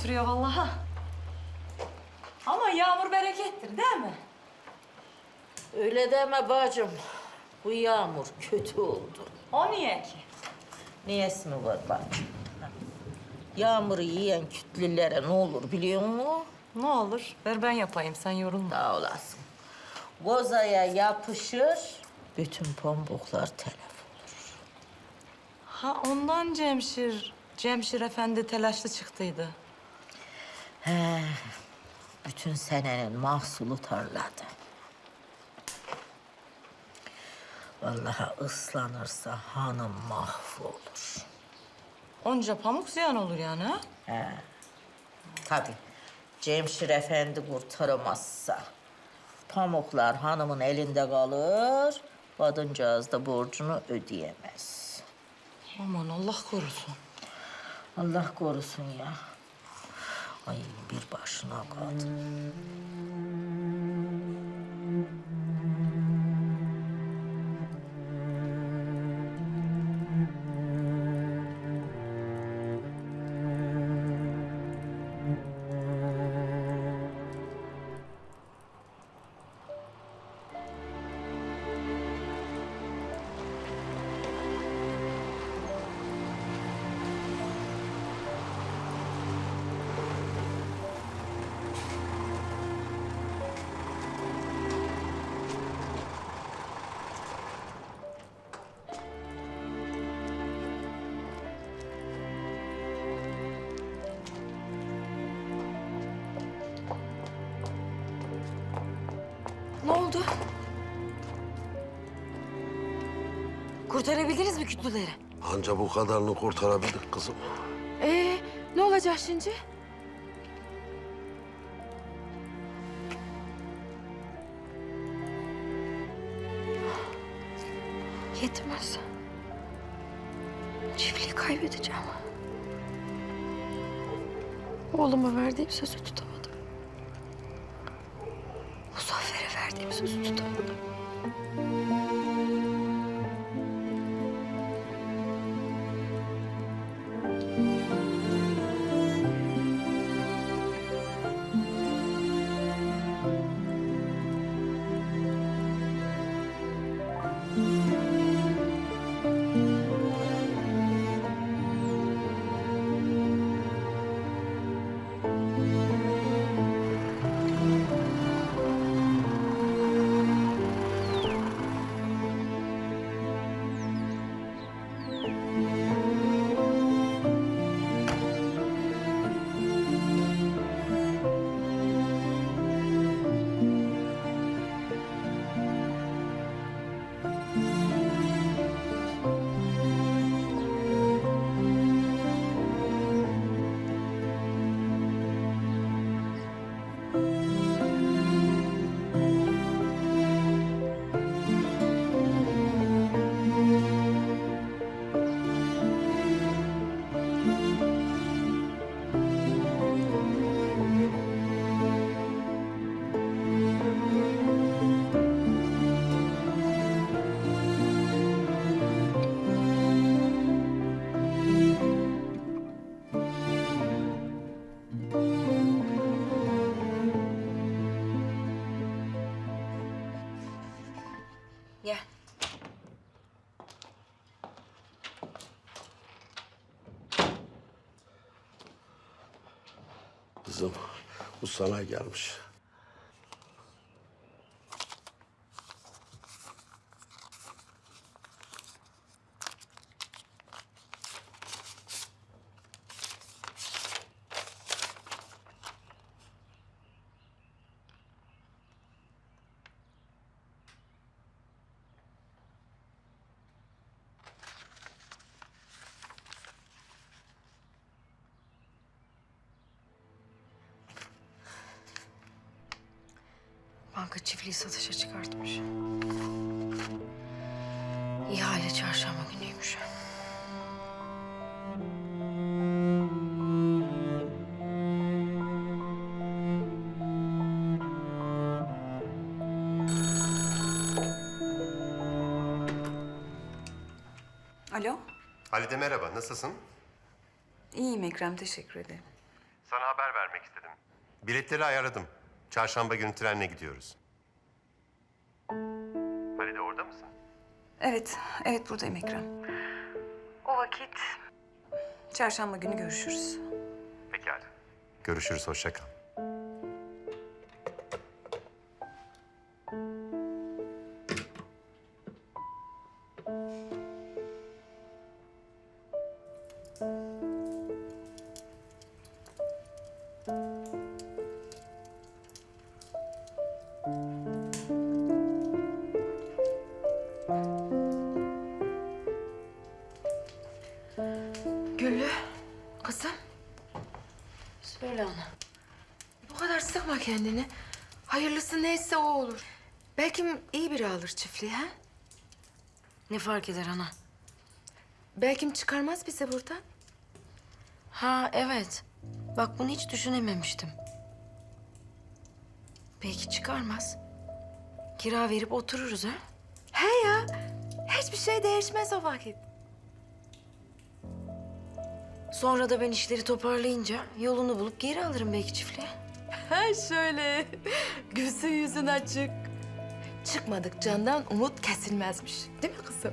götürüyor vallahi. Ama yağmur berekettir değil mi? Öyle deme bacım. Bu yağmur kötü oldu. O niye ki? Niyesi mi var bacım? Yağmuru yiyen kütlülere ne olur biliyor musun? Ne olur ver ben yapayım sen yorulma. Sağ olasın. Gozaya yapışır, bütün pambuklar telef olur. Ha ondan Cemşir, Cemşir Efendi telaşlı çıktıydı. He, bütün senenin mahsulu tarlada. Vallahi ıslanırsa hanım mahvolur. Onca pamuk ziyan olur yani ha? He. Tabii. Cemşir Efendi kurtaramazsa pamuklar hanımın elinde kalır, kadıncağız da borcunu ödeyemez. Aman Allah korusun. Allah korusun ya. Ay bir başına kaldı. Oldu? Kurtarabildiniz mi kütlüleri? Anca bu kadarını kurtarabildik kızım. Ee, ne olacak şimdi? Yetmez. Çiftliği kaybedeceğim. Oğluma verdiğim sözü tutamadım. Verdiğim sözü tutamadım. Kızım bu sana gelmiş. Banka çiftliği satışa çıkartmış. İhale çarşamba günüymüş. Alo, Halide merhaba, nasılsın? iyiyim Ekrem, teşekkür ederim. Sana haber vermek istedim. Biletleri ayarladım. Çarşamba günü trenle gidiyoruz. Halide orada mısın? Evet, evet buradayım Ekrem. O vakit... Çarşamba günü görüşürüz. Pekala. Görüşürüz, hoşça kal. Güllü, kızım. Söyle ana. Bu kadar sıkma kendini. Hayırlısı neyse o olur. Belki iyi biri alır çiftliği ha? Ne fark eder ana? Belki çıkarmaz bizi buradan. Ha evet. Bak bunu hiç düşünememiştim. Belki çıkarmaz. Kira verip otururuz ha? He ya, hiçbir şey değişmez o vakit. Sonra da ben işleri toparlayınca yolunu bulup geri alırım belki çiftliğe. Ha şöyle, gözü yüzün açık. Çıkmadık candan umut kesilmezmiş. Değil mi kızım?